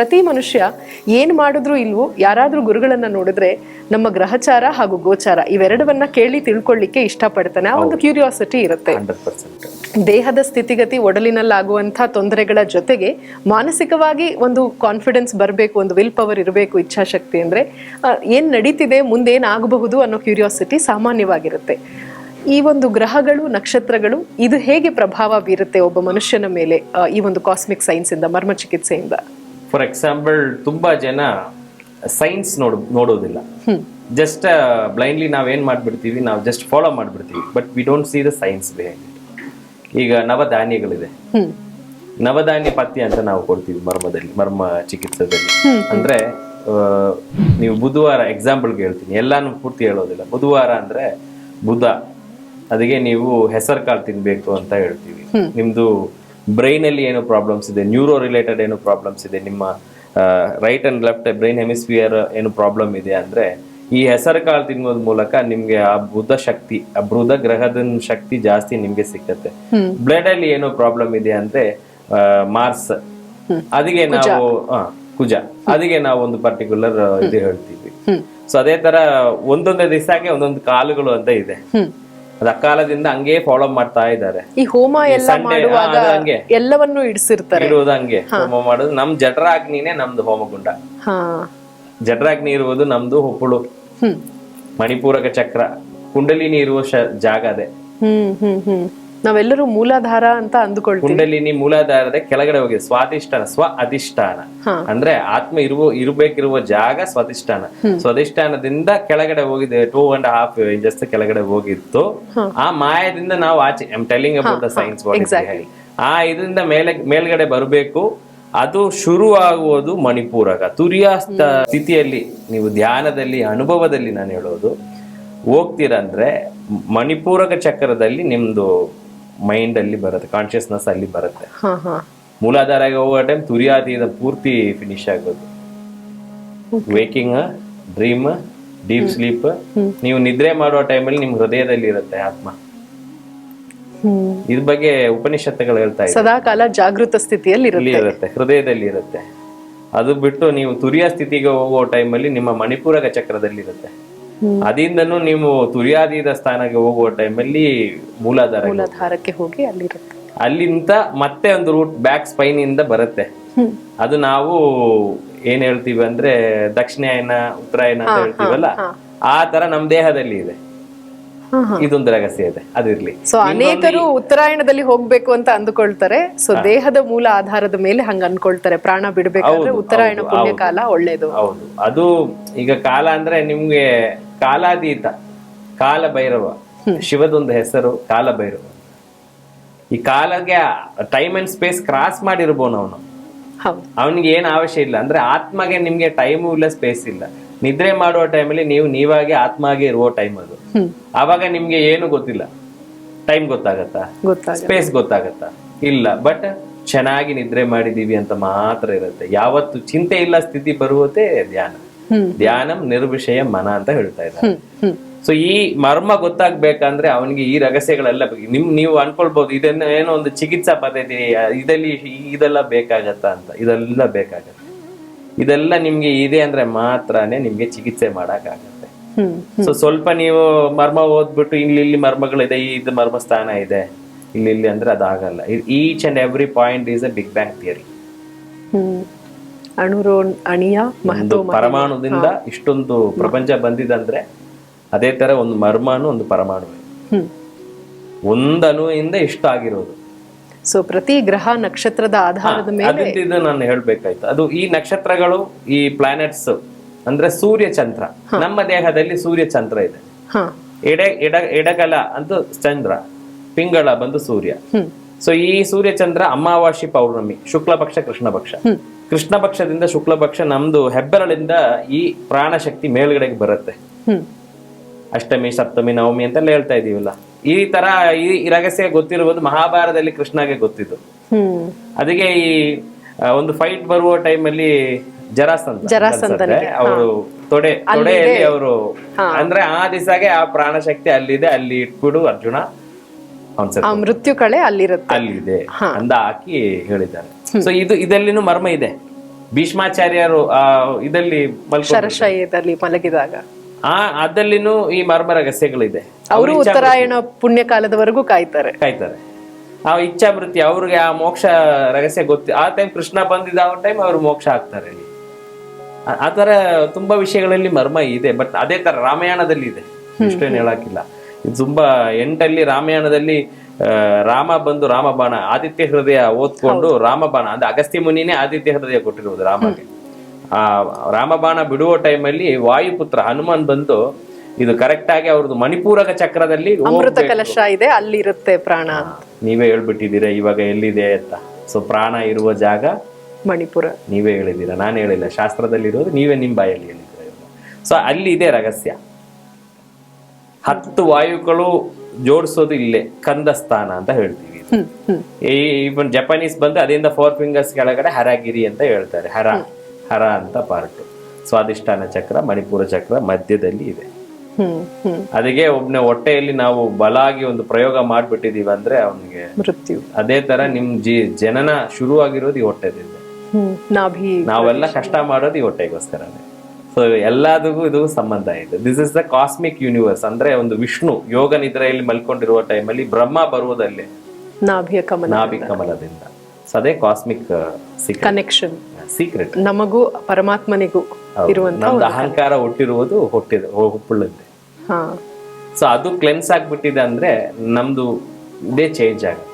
ಪ್ರತಿ ಮನುಷ್ಯ ಏನು ಮಾಡಿದ್ರು ಇಲ್ವೋ ಯಾರಾದ್ರೂ ಗುರುಗಳನ್ನ ನೋಡಿದ್ರೆ ನಮ್ಮ ಗ್ರಹಚಾರ ಹಾಗೂ ಗೋಚಾರ ಇವೆರಡವನ್ನ ಕೇಳಿ ತಿಳ್ಕೊಳ್ಳಿಕ್ಕೆ ಇಷ್ಟಪಡ್ತಾನೆ. ಆ ಒಂದು ಕ್ಯೂರಿಯಾಸಿಟಿ ಇರುತ್ತೆ. ದೇಹದ ಸ್ಥಿತಿಗತಿ ಒಡಲಿನಲ್ಲಾಗುವಂತಹ ತೊಂದರೆಗಳ ಜೊತೆಗೆ ಮಾನಸಿಕವಾಗಿ ಒಂದು ಕಾನ್ಫಿಡೆನ್ಸ್ ಬರಬೇಕು ಒಂದು ವಿಲ್ ಪವರ್ ಇರಬೇಕು ಇಚ್ಛಾಶಕ್ತಿ ಅಂದ್ರೆ ಏನು ನಡೀತಿದೆ ಮುಂದೆ ಏನಾಗಬಹುದು ಅನ್ನೋ ಕ್ಯೂರಿಯಾಸಿಟಿ ಸಾಮಾನ್ಯವಾಗಿರುತ್ತೆ. ಈ ಒಂದು ಗ್ರಹಗಳು ನಕ್ಷತ್ರಗಳು ಇದು ಹೇಗೆ ಪ್ರಭಾವ ಬೀರುತ್ತೆ ಒಬ್ಬ ಮನುಷ್ಯನ ಮೇಲೆ ಈ ಒಂದು ಕಾಸ್ಮಿಕ್ ಸೈನ್ಸ್ ಇಂದ ಮರ್ಮ ಚಿಕಿತ್ಸೆಯಿಂದ ಫಾರ್ ಎಕ್ಸಾಂಪಲ್ ತುಂಬಾ ಜನ ಸೈನ್ಸ್ ನೋಡ್ ನೋಡೋದಿಲ್ಲ. ಜಸ್ಟ್ ಬ್ಲೈಂಡ್ಲಿ ನಾವೇನು ಮಾಡ್ಬಿಡ್ತೀವಿ ನಾವು just follow ಮಾಡ್ಬಿಡ್ತೀವಿ but we don't see the science behind ಈಗ ನವಧಾನ್ಯಗಳಿದೆ. ನವಧಾನ್ಯ ಪಥ್ಯ ಅಂತ ನಾವು ಕೊಡ್ತೀವಿ ಮರ್ಮದಲ್ಲಿ ಮರ್ಮ ಚಿಕಿತ್ಸೆದಲ್ಲಿ. ಅಂದ್ರೆ ನೀವು ಬುಧವಾರ ಎಕ್ಸಾಂಪಲ್ಗೆ ಹೇಳ್ತೀನಿ. ಎಲ್ಲಾನು ಪೂರ್ತಿ ಹೇಳೋದಿಲ್ಲ. ಬುಧವಾರ ಅಂದ್ರೆ ಬುಧ. ಅದಕ್ಕೆ ನೀವು ಹೆಸರು ಕಾಳು ತಿನ್ಬೇಕು ಅಂತ ಹೇಳ್ತೀವಿ. ನಿಮ್ದು ಬ್ರೈನ್ ಅಲ್ಲಿ ಏನು ಪ್ರಾಬ್ಲಮ್ಸ್ ಇದೆ ನ್ಯೂರೋ ರಿಲೇಟೆಡ್ ಏನು ಪ್ರಾಬ್ಲಮ್ಸ್ ಇದೆ ನಿಮ್ಮ right and left brain hemisphere ಏನು ಪ್ರಾಬ್ಲಮ್ ಇದೆ ಅಂದ್ರೆ ಈ ಹೆಸರು ಕಾಳು ತಿನ್ನೋದ್ ಮೂಲಕ ನಿಮ್ಗೆ ಆ ಬುಧ ಶಕ್ತಿ ಆ ಬೃಧ ಗ್ರಹದ ಶಕ್ತಿ ಜಾಸ್ತಿ ನಿಮ್ಗೆ ಸಿಕ್ಕತ್ತೆ. ಬ್ಲಡ್ ಅಲ್ಲಿ ಏನೋ ಪ್ರಾಬ್ಲಮ್ ಇದೆ ಅಂದ್ರೆ ಮಾರ್ಸ್ ಅದಿಗೆ ನಾವು ಕುಜ. ಅದಿಗೆ ನಾವು ಒಂದು ಪರ್ಟಿಕ್ಯುಲರ್ ಇದು ಹೇಳ್ತೀವಿ. ಸೊ ಅದೇ ತರ ಒಂದೊಂದೇ ದಿವಸಕ್ಕೆ ಒಂದೊಂದು ಕಾಲುಗಳು ಅಂತ ಇದೆ. ಅದು ಅಕಾಲದಿಂದ ಹಂಗೆ ಫಾಲೋ ಮಾಡ್ತಾ ಇದ್ದಾರೆ. ಈ ಹೋಮ ಎಲ್ಲ ಮಾಡುವಾಗ ಹಂಗೆ. ಎಲ್ಲವನ್ನೂ ಇಡಿಸಿರ್ತಾರೆ. ಇರುವುದು ಹಂಗೆ. ಹೋಮ ಮಾಡೋದು ನಮ್ ಜಠರಾಗ್ನಿನೇ ನಮ್ದು ಹೋಮಗುಂಡ ಜಠರಾಗ್ನಿ ಇರುವುದು ನಮ್ದು ಹುಪ್ಪುಳು. ಮಣಿಪೂರಕ ಚಕ್ರ. ಕುಂಡಲಿನಿ ಇರುವ ಜಾಗ ಅದೇ. ಹ್ಮ್ ಹ್ಮ್ ಹ್ಮ್. ನಾವೆಲ್ಲರೂ ಮೂಲಾಧಾರ ಅಂತ ಅಂದುಕೊಳ್ತೀವಿ. ಕುಂಡಲಿನಿ ಮೂಲಾಧಾರದ ಕೆಳಗಡೆ ಹೋಗಿದೆ ಸ್ವಾಧಿಷ್ಠಾನ ಸ್ವ ಅಧಿಷ್ಠಾನ. ಅಂದ್ರೆ ಆತ್ಮ ಇರುವ ಇರಬೇಕಿರುವ ಜಾಗ ಸ್ವಾಧಿಷ್ಠಾನ. ಸ್ವಾಧಿಷ್ಠಾನದಿಂದ ಕೆಳಗಡೆ ಹೋಗಿದೆ ಟೂ ಅಂಡ್ ಹಾಫ್ ಇಂಚಸ್ ಕೆಳಗಡೆ ಹೋಗಿತ್ತು. ಆ ಮಾಯದಿಂದ ನಾವು ಆಚೆ I'm telling about the science. ಆ ಇದರಿಂದ ಮೇಲೆ ಮೇಲ್ಗಡೆ ಬರಬೇಕು. ಅದು ಶುರು ಆಗುವುದು ಮಣಿಪೂರಕ ತುರಿಯಾಸ್ತ ಸ್ಥಿತಿಯಲ್ಲಿ ನೀವು ಧ್ಯಾನದಲ್ಲಿ ಅನುಭವದಲ್ಲಿ ನಾನು ಹೇಳೋದು ಹೋಗ್ತೀರಂದ್ರೆ ಮಣಿಪೂರಕ ಚಕ್ರದಲ್ಲಿ ನಿಮ್ದು ಮೈಂಡ್ ಅಲ್ಲಿ ಬರುತ್ತೆ ಕಾನ್ಶಿಯಸ್ನೆಸ್ ಅಲ್ಲಿ ಬರುತ್ತೆ. ಮೂಲಾಧಾರ ಮೂಲಾಧಾರಗೆ ಹೋಗೋ ಟೈಮ್ ತುರಿಯಾತೀತ ಪೂರ್ತಿ ಫಿನಿಶ್ ಆಗೋದು. ವೇಕಿಂಗ್ ಡ್ರೀಮ್ ಡೀಪ್ ಸ್ಲೀಪ್ ನೀವು ನಿದ್ರೆ ಮಾಡುವ ಟೈಮಲ್ಲಿ ನಿಮ್ ಹೃದಯದಲ್ಲಿ ಇರುತ್ತೆ ಆತ್ಮ. ಇದ್ರ ಬಗ್ಗೆ ಉಪನಿಷತ್ತುಗಳು ಹೇಳ್ತಾ ಇದೆ ಸದಾ ಕಾಲ ಜಾಗೃತ ಸ್ಥಿತಿಯಲ್ಲಿ ಇರುತ್ತೆ. ಹೃದಯದಲ್ಲಿ ಇರುತ್ತೆ. ಅದು ಬಿಟ್ಟು ನೀವು ತುರಿಯ ಸ್ಥಿತಿಗೆ ಹೋಗೋ ಟೈಮಲ್ಲಿ ನಿಮ್ಮ ಮಣಿಪೂರಕ ಚಕ್ರದಲ್ಲಿ ಇರುತ್ತೆ. ಅದಿಂದನೂ ನೀವು ತುರ್ಯಾದೀದ ಸ್ಥಾನಕ್ಕೆ ಹೋಗುವ ಟೈಮಲ್ಲಿ ಮೂಲಾಧಾರ ಮೂಲಾಧಾರಕ್ಕೆ ಹೋಗಿ ಅಲ್ಲಿರುತ್ತೆ. ಅಲ್ಲಿಂದ ಮತ್ತೆ ಒಂದು ರೂಟ್ ಬ್ಯಾಕ್ ಸ್ಪೈನ್ ಇಂದ ಬರುತ್ತೆ ಅದು ನಾವು ಏನ್ ಹೇಳ್ತೀವಿ ಅಂದ್ರೆ ದಕ್ಷಿಣಾಯನ ಉತ್ತರಾಯಣ ಅಂತ ಹೇಳ್ತೀವಲ್ಲ? ಆ ತರ ನಮ್ ದೇಹದಲ್ಲಿ ಇದೆ. ಇದೊಂದು ರಹಸ್ಯ ಇದೆ. ಅದಿರ್ಲಿ ಸೊ ಅನೇಕರು ಉತ್ತರಾಯಣದಲ್ಲಿ ಹೋಗ್ಬೇಕು ಅಂತ ಅಂದುಕೊಳ್ತಾರೆ. ಸೊ ದೇಹದ ಮೂಲ ಆಧಾರದ ಮೇಲೆ ಹಂಗ ಅನ್ಕೊಳ್ತಾರೆ. ಪ್ರಾಣ ಬಿಡ್ಬೇಕಾದ್ರೆ ಉತ್ತರಾಯಣ ಪುಣ್ಯಕಾಲ ಒಳ್ಳೇದು. ಹೌದು. ಅದು ಈಗ ಕಾಲ ಅಂದ್ರೆ ನಿಮ್ಗೆ ಕಾಲಾತೀತ ಕಾಲ ಭೈರವ ಶಿವದೊಂದು ಹೆಸರು ಕಾಲ ಭೈರವ ಈ ಕಾಲಗೆ ಟೈಮ್ ಅಂಡ್ ಸ್ಪೇಸ್ ಕ್ರಾಸ್ ಮಾಡಿರ್ಬೋನು ಅವನು. ಅವನಿಗೆ ಏನು ಅವಶ್ಯ ಇಲ್ಲ. ಅಂದ್ರೆ ಆತ್ಮಗೆ ನಿಮ್ಗೆ ಟೈಮು ಇಲ್ಲ ಸ್ಪೇಸ್ ಇಲ್ಲ. ನಿದ್ರೆ ಮಾಡುವ ಟೈಮಲ್ಲಿ ನೀವು ನೀವಾಗೆ ಆತ್ಮಾಗೆ ಇರುವ ಟೈಮ್ ಅದು. ಅವಾಗ ಆವಾಗ ನಿಮ್ಗೆ ಏನು ಗೊತ್ತಿಲ್ಲ. ಟೈಮ್ ಗೊತ್ತಾಗತ್ತಾ? ಗೊತ್ತಾಗ ಸ್ಪೇಸ್ ಗೊತ್ತಾಗತ್ತಾ? ಇಲ್ಲ. ಬಟ್ ಚೆನ್ನಾಗಿ ನಿದ್ರೆ ಮಾಡಿದೀವಿ ಅಂತ ಮಾತ್ರ ಇರುತ್ತೆ. ಯಾವತ್ತು ಚಿಂತೆ ಇಲ್ಲ ಸ್ಥಿತಿ ಬರುವುದೇ ಧ್ಯಾನ. ಧ್ಯಾನಂ ನಿರ್ವಿಷಯ ಮನ ಅಂತ ಹೇಳ್ತಾ ಇದ್ದಾರೆ. ಸೊ ಈ ಮರ್ಮ ಗೊತ್ತಾಗ್ಬೇಕಂದ್ರೆ ಅವನಿಗೆ ಈ ರಹಸ್ಯಗಳೆಲ್ಲ. ನಿಮ್ ನೀವು ಅನ್ಕೊಳ್ಬಹುದು ಇದನ್ನ ಏನೋ ಒಂದು ಚಿಕಿತ್ಸಾ ಪದ್ಧತಿ ಇದಲ್ಲಿ ಇದೆಲ್ಲ ಬೇಕಾಗತ್ತ ಅಂತ. ಇದೆಲ್ಲ ಬೇಕಾಗತ್ತೆ. ಇದೆಲ್ಲ ನಿಮ್ಗೆ ಇದೆ ಅಂದ್ರೆ ಮಾತ್ರನೇ ನಿಮ್ಗೆ ಚಿಕಿತ್ಸೆ ಮಾಡಕ್ಕಾಗತ್ತೆ. ಆಗತ್ತೆ ಸೊ ಸ್ವಲ್ಪ ನೀವು ಮರ್ಮ ಓದ್ಬಿಟ್ಟು ಇಲ್ಲಿ ಇಲ್ಲಿ ಮರ್ಮಗಳಿದೆ ಈ ಇದು ಮರ್ಮ ಸ್ಥಾನ ಇದೆ. ಇಲ್ಲಿ ಇಲ್ಲಿ ಅಂದ್ರೆ ಅದಾಗಲ್ಲ. Each and every point is a big bang theory ಅಣುರೋ ಅಣಿಯ ಒಂದು ಪರಮಾಣುದಿಂದ ಇಷ್ಟೊಂದು ಪ್ರಪಂಚ ಬಂದಿದಂದ್ರೆ ಅದೇ ತರ ಒಂದು ಮರ್ಮಾನು ಒಂದು ಪರಮಾಣು. ಒಂದು ಅಣುವಿಂದ ಇಷ್ಟ ಆಗಿರೋದು. ಸೊ ಪ್ರತಿ ಗ್ರಹ ನಕ್ಷತ್ರದ ಆಧಾರದ ಮೇಲೆ ನಾನು ಹೇಳ್ಬೇಕಾಯ್ತು. ಅದು ಈ ನಕ್ಷತ್ರಗಳು ಈ ಪ್ಲಾನೆಟ್ಸ್ ಅಂದ್ರೆ ಸೂರ್ಯ ಚಂದ್ರ. ನಮ್ಮ ದೇಹದಲ್ಲಿ ಸೂರ್ಯ ಚಂದ್ರ ಇದೆ. ಎಡೆ ಎಡ ಎಡಗಲ ಅಂತ ಚಂದ್ರ ಪಿಂಗಳ ಬಂದು ಸೂರ್ಯ. ಸೊ ಈ ಸೂರ್ಯ ಚಂದ್ರ ಅಮಾವಾಸ್ಯ ಪೌರ್ಣಮಿ ಶುಕ್ಲ ಪಕ್ಷ ಕೃಷ್ಣ ಪಕ್ಷ ಕೃಷ್ಣ ಪಕ್ಷದಿಂದ ಶುಕ್ಲ ಪಕ್ಷ ನಮ್ದು ಹೆಬ್ಬೆರಳಿಂದ ಈ ಪ್ರಾಣಶಕ್ತಿ ಮೇಲ್ಗಡೆಗೆ ಬರುತ್ತೆ. ಅಷ್ಟಮಿ ಸಪ್ತಮಿ ನವಮಿ ಅಂತೆಲ್ಲ ಹೇಳ್ತಾ ಇದೀವಲ್ಲ. ಈ ತರ ಈ ರಹಸ್ಯ ಗೊತ್ತಿರುವುದು ಮಹಾಭಾರತದಲ್ಲಿ ಕೃಷ್ಣಗೆ ಗೊತ್ತಿದ್ದು. ಅದಕ್ಕೆ ಈ ಒಂದು ಫೈಟ್ ಬರುವ ಟೈಮಲ್ಲಿ ಜರಾಸಂತ ಜರಾಸಂತ ಅವರು ತೊಡೆ ತೊಡೆಯಲ್ಲಿ ಅವರು ಅಂದ್ರೆ ಆ ದಿಸಾಗೆ ಆ ಪ್ರಾಣಶಕ್ತಿ ಅಲ್ಲಿದೆ ಅಲ್ಲಿ ಇಟ್ಬಿಡು ಅರ್ಜುನ ಮೃತ್ಯು ಕಳೆ ಅಲ್ಲಿರುತ್ತೆ. ಅಲ್ಲಿದೆ ಅಂದ ಹಾಕಿ ಹೇಳಿದ್ದಾರೆ. ಸೊ ಇದು ಇದಲ್ಲಿನೂ ಮರ್ಮ ಇದೆ. ಭೀಷ್ಮಾಚಾರ್ಯರು ಇದಲ್ಲಿ ಶರಶಯದಲ್ಲಿ ಮಲಗಿದಾಗ. ಆ ಅದಲ್ಲಿನೂ ಈ ಮರ್ಮ ರಹಸ್ಯಗಳಿದೆ. ಅವರು ಉತ್ತರಾಯಣ ಪುಣ್ಯ ಕಾಲದವರೆಗೂ ಕಾಯ್ತಾರೆ. ಕಾಯ್ತಾರೆ. ಆ ಇಚ್ಛಾಮೃತಿ ಅವ್ರಿಗೆ ಆ ಮೋಕ್ಷ ರಹಸ್ಯ ಗೊತ್ತಿ ಆ ಟೈಮ್ ಕೃಷ್ಣ ಬಂದಿದ್ದ ಆ ಟೈಮ್ ಅವ್ರು ಮೋಕ್ಷ ಆಗ್ತಾರೆ ಅಲ್ಲಿ ಆ- ತರ ತುಂಬಾ ವಿಷಯಗಳಲ್ಲಿ ಮರ್ಮ ಇದೆ ಬಟ್ ಅದೇ ತರ ರಾಮಾಯಣದಲ್ಲಿ ಇದೆ ಇಷ್ಟೇನು ಹೇಳಕ್ಕಿಲ್ಲ. ತುಂಬಾ ಎಂಟಲ್ಲಿ ರಾಮಾಯಣದಲ್ಲಿ ರಾಮ ಬಂದು ರಾಮಬಾಣ ಆದಿತ್ಯ ಹೃದಯ ಓದ್ಕೊಂಡು ರಾಮಬಾಣ ಅಂದ್ರೆ ಅಗಸ್ತ್ಯ ಮುನಿನೇ ಆದಿತ್ಯ ಹೃದಯ ಕೊಟ್ಟಿರುವುದು ರಾಮಗೆ ಆ ರಾಮಬಾಣ ಬಿಡುವ ಟೈಮಲ್ಲಿ ವಾಯುಪುತ್ರ ಹನುಮಾನ್ ಬಂದು ಇದು ಕರೆಕ್ಟ್ ಆಗಿ ಅವ್ರದ್ದು ಮಣಿಪೂರಕ ಚಕ್ರದಲ್ಲಿ ಅಮೃತ ಕಲಶ ಇದೆ ಅಲ್ಲಿರುತ್ತೆ ಪ್ರಾಣ ನೀವೇ ಹೇಳ್ಬಿಟ್ಟಿದ್ದೀರಾ ಇವಾಗ ಎಲ್ಲಿದೆ ಅಂತ. ಸೊ ಪ್ರಾಣ ಇರುವ ಜಾಗ ಮಣಿಪುರ. ನೀವೇ ಹೇಳಿದ್ದೀರಾ ನಾನು ಹೇಳಿಲ್ಲ ಶಾಸ್ತ್ರದಲ್ಲಿ ಇರೋದು ನೀವೇ ನಿಮ್ಮ ಬಾಯಲ್ಲಿ ಹೇಳಿದ್ದೀರಾ ಸೊ ಅಲ್ಲಿ ಇದೆ ರಹಸ್ಯ. ಹತ್ತು ವಾಯುಗಳು ಜೋಡಿಸೋದು ಇಲ್ಲೇ ಕಂದಸ್ಥಾನ ಅಂತ ಹೇಳ್ತೀವಿ. ಈವನ್ ಜಪಾನೀಸ್ ಬಂದು ಅದರಿಂದ ಫೋರ್ ಫಿಂಗರ್ಸ್ ಕೆಳಗಡೆ ಹರಗಿರಿ ಅಂತ ಹೇಳ್ತಾರೆ. ಹರ ಹರ ಅಂತ ಪಾರ್ಟ್ ಸ್ವಾದಿಷ್ಠಾನ ಚಕ್ರ ಮಣಿಪುರ ಚಕ್ರ ಮಧ್ಯದಲ್ಲಿ ಇದೆ. ಅದಕ್ಕೆ ಒಬ್ನೇ ಹೊಟ್ಟೆಯಲ್ಲಿ ನಾವು ಬಲಾಗಿ ಒಂದು ಪ್ರಯೋಗ ಮಾಡ್ಬಿಟ್ಟಿದೀವಿ ಅಂದ್ರೆ ಅವನಿಗೆ ಮೃತ್ಯು. ಅದೇ ತರ ನಿಮ್ ಜಿ ಜನನ ಶುರುವಾಗಿರೋದು ಈ ಹೊಟ್ಟೆದಿಂದ. ನಾವೆಲ್ಲ ಕಷ್ಟ ಮಾಡೋದು ಈ ಹೊಟ್ಟೆಗೋಸ್ಕರನೇ. ಸೊ ಎಲ್ಲದಕ್ಕೂ ಇದು ಸಂಬಂಧ ಇದೆ. This is the cosmic universe ಅಂದ್ರೆ ಒಂದು ವಿಷ್ಣು ಯೋಗ ನಿದ್ರೆಯಲ್ಲಿ ಮಲ್ಕೊಂಡಿರುವ ಟೈಮಲ್ಲಿ ಬ್ರಹ್ಮ ಬರುವುದಲ್ಲೇ ನಾಭಿಯ ಕಮಲ ನಾಭಿ ಕಮಲದಿಂದ. ಸೊ ಅದೇ ಕಾಸ್ಮಿಕ್ ಕನೆಕ್ಷನ್ ಸೀಕ್ರೆಟ್ ನಮಗೂ ಪರಮಾತ್ಮನಿಗೂ ಇರುವಂತಹ ಅಹಂಕಾರ ಹುಟ್ಟಿರುವುದು ಹುಟ್ಟಿದೆ ಹಾ. ಸೊ ಅದು ಕ್ಲೆನ್ಸ್ ಆಗ್ಬಿಟ್ಟಿದೆ ಅಂದ್ರೆ ನಮ್ದು ಇದೇ ಚೇಂಜ್ ಆಗುತ್ತೆ.